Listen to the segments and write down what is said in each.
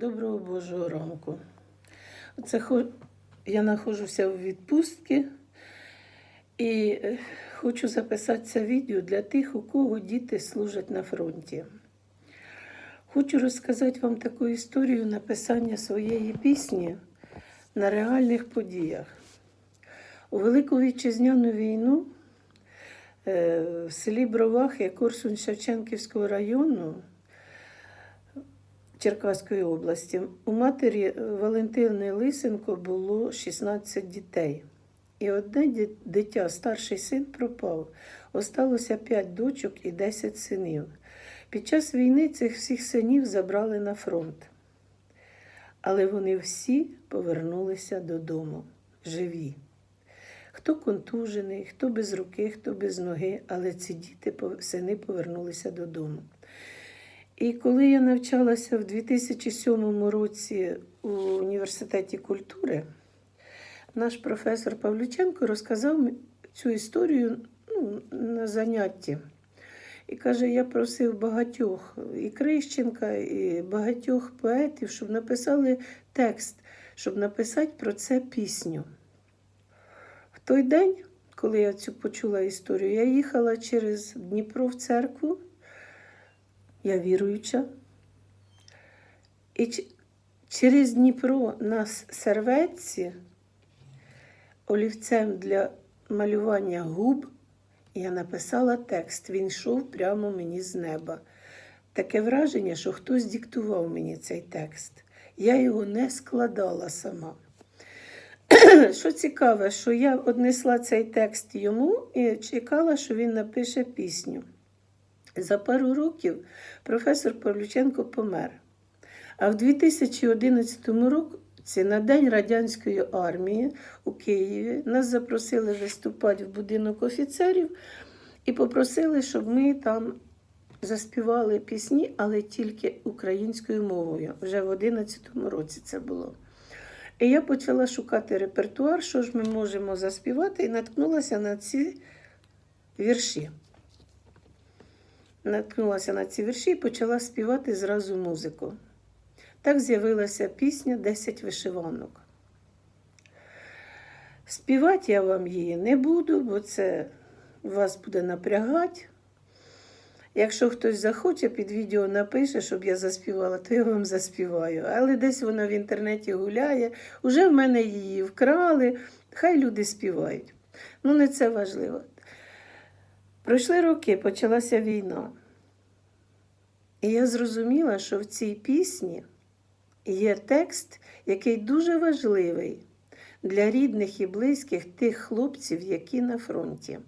Доброго Божого ранку. Оце я знаходжуся в відпустці і е, хочу записати це відео для тих, у кого діти служать на фронті. Хочу розказати вам таку історію написання своєї пісні на реальних подіях. У Велику Вітчизняну війну е, в селі Бровахи Корсунь Шевченківського району Черкаської області. У матері Валентини Лисенко було 16 дітей. І одне дитя, старший син, пропав. Осталося 5 дочок і 10 синів. Під час війни цих всіх синів забрали на фронт. Але вони всі повернулися додому живі. Хто контужений, хто без руки, хто без ноги, але ці діти, сини повернулися додому. І коли я навчалася в 2007 році у університеті культури, наш професор Павлюченко розказав цю історію ну, на занятті. І каже, я просив багатьох і Крищенка, і багатьох поетів, щоб написали текст, щоб написати про це пісню. В той день, коли я цю почула історію, я їхала через Дніпро в церкву. Я віруюча. І через Дніпро на серветці олівцем для малювання губ я написала текст. Він йшов прямо мені з неба. Таке враження, що хтось диктував мені цей текст. Я його не складала сама. Що цікаве, що я однесла цей текст йому і чекала, що він напише пісню. За пару років професор Павлюченко помер. А в 2011 році на День радянської армії у Києві нас запросили виступати в будинок офіцерів і попросили, щоб ми там заспівали пісні, але тільки українською мовою. Вже в 2011 році це було. І я почала шукати репертуар, що ж ми можемо заспівати, і наткнулася на ці вірші наткнулася на ці вірші і почала співати зразу музику. Так з'явилася пісня «10 вишиванок. Співати я вам її не буду, бо це вас буде напрягати. Якщо хтось захоче, під відео напише, щоб я заспівала, то я вам заспіваю. Але десь вона в інтернеті гуляє, уже в мене її вкрали, хай люди співають. Ну, не це важливо. Пройшли роки, почалася війна. І я зрозуміла, що в цій пісні є текст, який дуже важливий для рідних і близьких тих хлопців, які на фронті.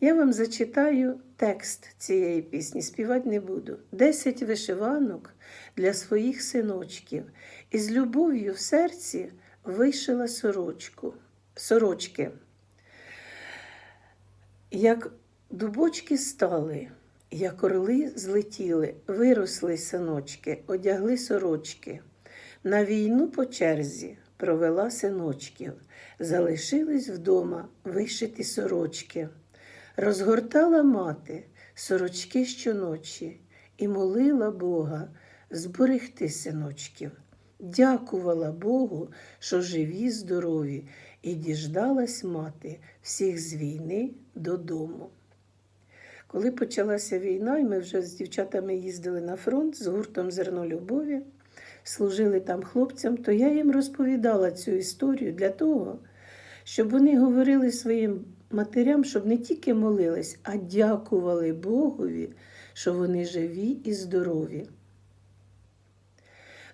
Я вам зачитаю текст цієї пісні, співати не буду. Десять вишиванок для своїх синочків. І з любов'ю в серці вишила сорочку, сорочки. Як дубочки стали, як орли злетіли, виросли синочки, одягли сорочки. На війну по черзі провела синочків, залишились вдома вишиті сорочки. Розгортала мати сорочки щоночі і молила Бога зберегти синочків. Дякувала Богу, що живі, здорові, і діждалась мати всіх з війни додому. Коли почалася війна, і ми вже з дівчатами їздили на фронт з гуртом Зерно любові, служили там хлопцям, то я їм розповідала цю історію для того, щоб вони говорили своїм матерям, щоб не тільки молились, а дякували Богові, що вони живі і здорові.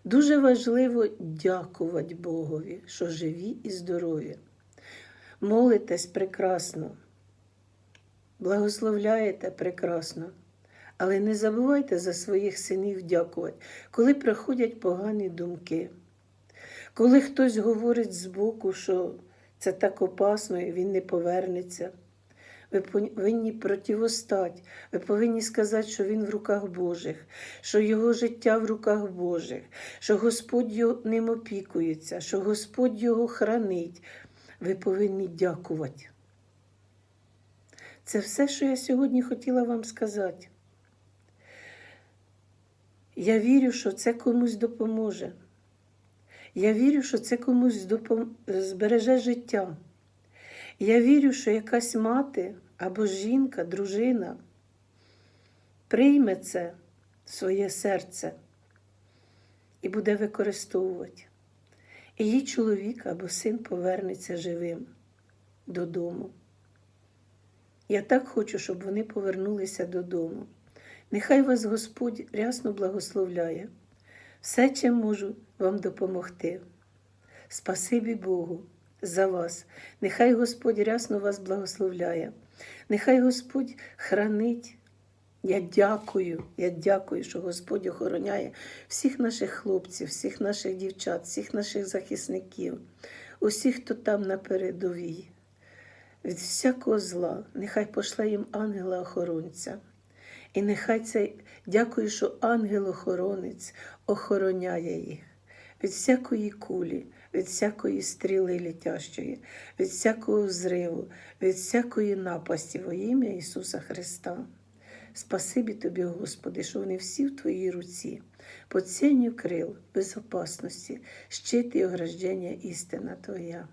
Дуже важливо дякувати Богові, що живі і здорові. Молитесь прекрасно, благословляєте прекрасно, але не забувайте за своїх синів дякувати, коли приходять погані думки, коли хтось говорить збоку, що це так опасно і він не повернеться. Ви повинні противостати. Ви повинні сказати, що він в руках Божих, що його життя в руках Божих, що Господь ним опікується, що Господь його хранить. Ви повинні дякувати. Це все, що я сьогодні хотіла вам сказати. Я вірю, що це комусь допоможе. Я вірю, що це комусь допом... збереже життя. Я вірю, що якась мати або жінка, дружина прийме це своє серце і буде використовувати. І її чоловік або син повернеться живим додому. Я так хочу, щоб вони повернулися додому. Нехай вас Господь рясно благословляє. Все, чим можу вам допомогти. Спасибі Богу за вас. Нехай Господь рясно вас благословляє. Нехай Господь хранить. Я дякую, я дякую, що Господь охороняє всіх наших хлопців, всіх наших дівчат, всіх наших захисників, усіх, хто там на передовій. Від всякого зла, нехай пошле їм ангела-охоронця. І нехай цей дякую, що ангел-охоронець охороняє їх від всякої кулі, від всякої стріли літящої, від всякого зриву, від всякої напасті во ім'я Ісуса Христа. Спасибі тобі, Господи, що вони всі в Твоїй руці, под сенью крил, безопасності, щит і ограждення істина Твоя.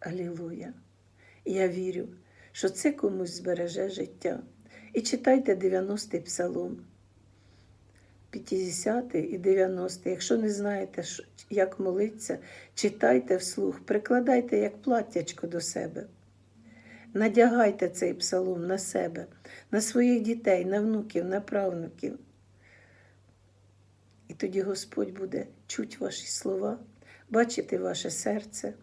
Алілуя! Я вірю, що це комусь збереже життя. І читайте 90-й псалом, 50-й і 90-й. Якщо не знаєте, як молитися, читайте вслух, прикладайте як платтячко до себе. Надягайте цей псалом на себе, на своїх дітей, на внуків, на правнуків. І тоді Господь буде чути ваші слова, бачити ваше серце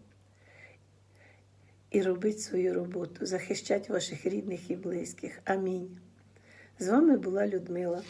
і робить свою роботу, захищать ваших рідних і близьких. Амінь. З вами була Людмила.